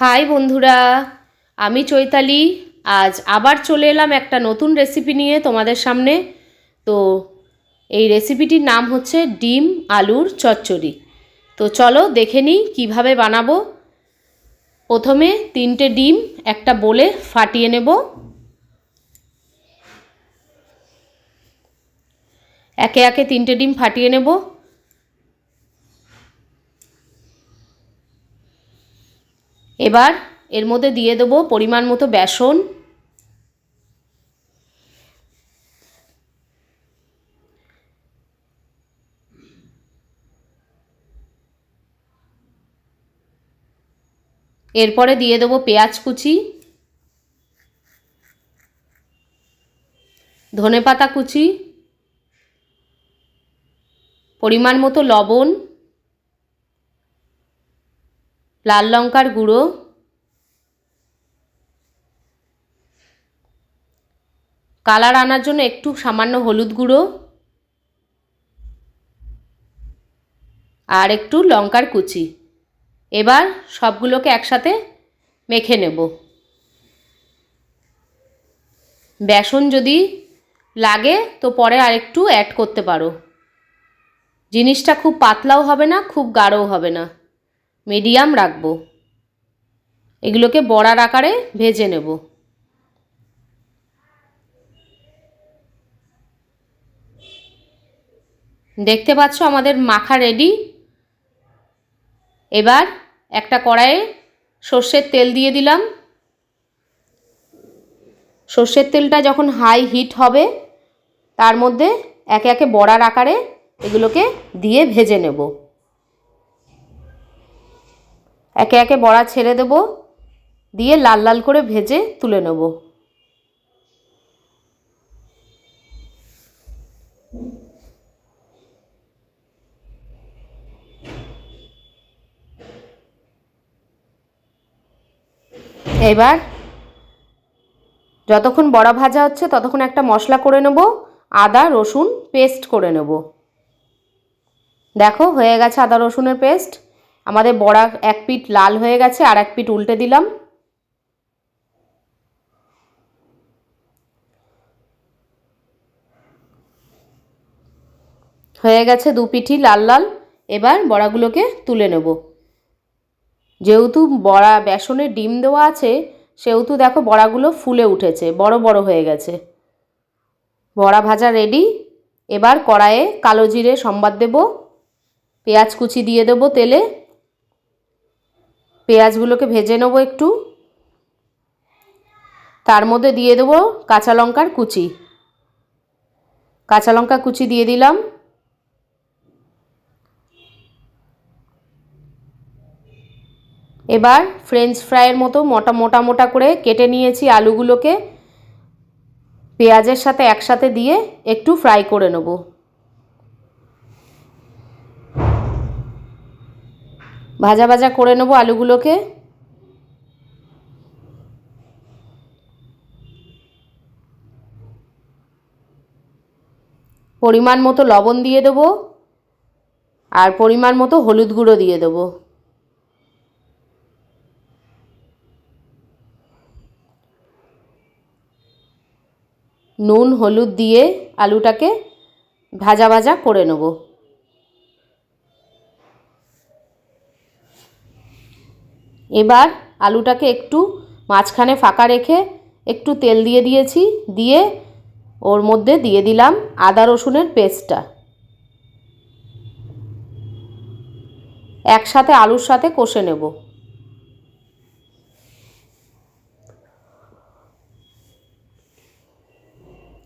High বন্ধুরা, আমি চৈতালি। আজ আবার চলে এলাম একটা নতুন রেসিপি নিয়ে তোমাদের সামনে। তো এই রেসিপিটির নাম হচ্ছে ডিম আলুর চচ্চড়ি। তো চলো দেখে নিই কীভাবে বানাবো। প্রথমে তিনটে ডিম একটা বলে ফাটিয়ে নেব। একে একে তিনটে ডিম ফাটিয়ে নেব। এবার এর মধ্যে দিয়ে দেবো পরিমাণ মতো বেসন। এরপরে দিয়ে দেবো পেঁয়াজ কুচি ধনে পাতা কুচি, পরিমাণ মতো লবণ লাল লঙ্কার গুঁড়ো। কালার আনার জন্য একটু সামান্য হলুদ গুঁড়ো। আর একটু লঙ্কার কুচি। এবার সবগুলোকে একসাথে মেখে নেব। বেসন যদি লাগে তো পরে আরেকটু অ্যাড করতে পারো। জিনিসটা খুব পাতলাও হবে না, খুব গাঢ়ও হবে না। মিডিয়াম রাখব। এগুলোকে বড়ার আকারে ভেজে নেব। দেখতে পাচ্ছ আমাদের মাখা রেডি এবার একটা কড়াইয়ে সর্ষের তেল দিয়ে দিলাম। সর্ষের তেলটা যখন হাই হিট হবে, তার মধ্যে একে একে বড়ার আকারে এগুলোকে দিয়ে ভেজে নেব। একে একে বড়া ছেড়ে দেব, দিয়ে লাল লাল করে ভেজে তুলে নেব। এবার যতক্ষণ বড়া ভাজা হচ্ছে, ততক্ষণ একটা মশলা করে নেব, আদা, রসুন, পেস্ট করে নেব। দেখো, হয়ে গেছে আদা, রসুনের পেস্ট। আমাদের বড়া এক পিঠ লাল হয়ে গেছে আর এক পিঠ উল্টে দিলাম। হয়ে গেছে দু পিঠি লাল লাল। এবার বড়াগুলোকে তুলে নেব। যেহেতু বড়া বেসনে ডিম দেওয়া আছে, সেহেতু দেখো বড়াগুলো ফুলে উঠেছে, বড় বড় হয়ে গেছে। বড়া ভাজা রেডি এবার কড়াইয়ে কালো জিরে সম্বাদ দেব, পেঁয়াজ কুচি দিয়ে দেবো তেলে। পেঁয়াজগুলোকে ভেজে নেব একটু। তার মধ্যে দিয়ে দেবো কাঁচা লঙ্কার কুচি। কাঁচা লঙ্কা কুচি দিয়ে দিলাম। এবার ফ্রেঞ্চ ফ্রাইয়ের মতো মোটা মোটা মোটা করে কেটে নিয়েছি আলুগুলোকে। পেঁয়াজের সাথে একসাথে দিয়ে একটু ফ্রাই করে নেব। ভাজা ভাজা করে নেব আলুগুলোকে। পরিমাণ মতো লবণ দিয়ে দেবো আর পরিমাণ মতো হলুদ গুঁড়ো দিয়ে দেবো। নুন, হলুদ দিয়ে আলুটাকে ভাজা ভাজা করে নেব। এবার আলুটাকে একটু মাঝখানে ফাঁকা রেখে একটু তেল দিয়ে দিয়েছি, দিয়ে ওর মধ্যে দিয়ে দিলাম আদা রসুনের পেস্টটা। একসাথে আলুর সাথে কষে নেব।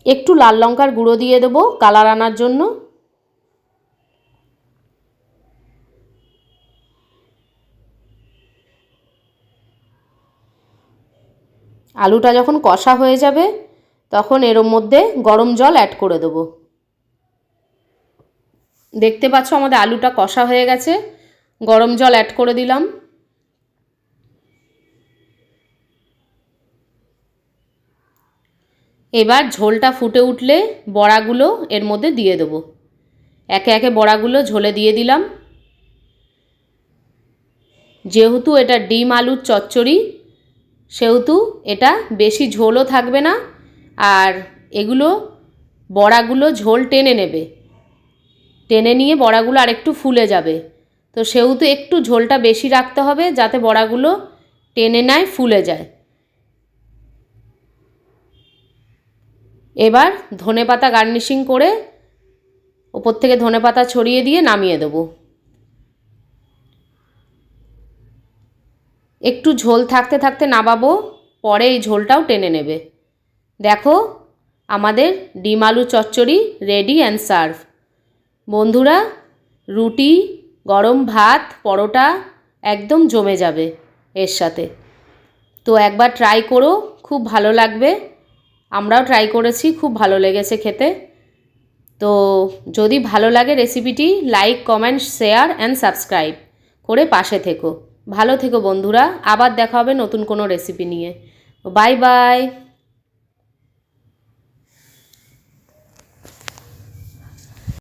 একটু লাল লঙ্কার গুঁড়ো দিয়ে দেবো কালার আনার জন্য। আলুটা যখন কষা হয়ে যাবে, তখন এর মধ্যে গরম জল অ্যাড করে দেবো। দেখতে পাচ্ছ আমাদের আলুটা কষা হয়ে গেছে, গরম জল অ্যাড করে দিলাম। এবার ঝোলটা ফুটে উঠলে বড়াগুলো এর মধ্যে দিয়ে দেবো। একে একে বড়াগুলো ঝোলে দিয়ে দিলাম। যেহেতু এটা ডিম আলুর চচ্চড়ি সেহেতু এটা বেশি ঝোলও থাকবে না আর এগুলো বড়াগুলো ঝোল টেনে নেবে। টেনে নিয়ে বড়াগুলো আরেকটু ফুলে যাবে। তো সেহেতু একটু ঝোলটা বেশি রাখতে হবে যাতে বড়াগুলো টেনে নেয়, ফুলে যায়। এবার ধনে পাতা গার্নিশিং করে ওপর থেকে ধনে পাতা ছড়িয়ে দিয়ে নামিয়ে দেবো। একটু ঝোল থাকতে থাকতে নামাবো, পরে এই ঝোলটাও টেনে নেবে। দেখো, আমাদের ডিম আলু চচ্চড়ি রেডি অ্যান্ড সার্ভ বন্ধুরা, রুটি, গরম ভাত, পরোটা একদম জমে যাবে এর সাথে। তো একবার ট্রাই করো, খুব ভালো লাগবে। আমরাও ট্রাই করেছি, খুব ভালো লেগেছে খেতে। তো যদি ভালো লাগে রেসিপিটি like comment share and subscribe করে পাশে থেকো। ভালো থেকো বন্ধুরা আবার দেখা হবে নতুন কোনো রেসিপি নিয়ে। Bye bye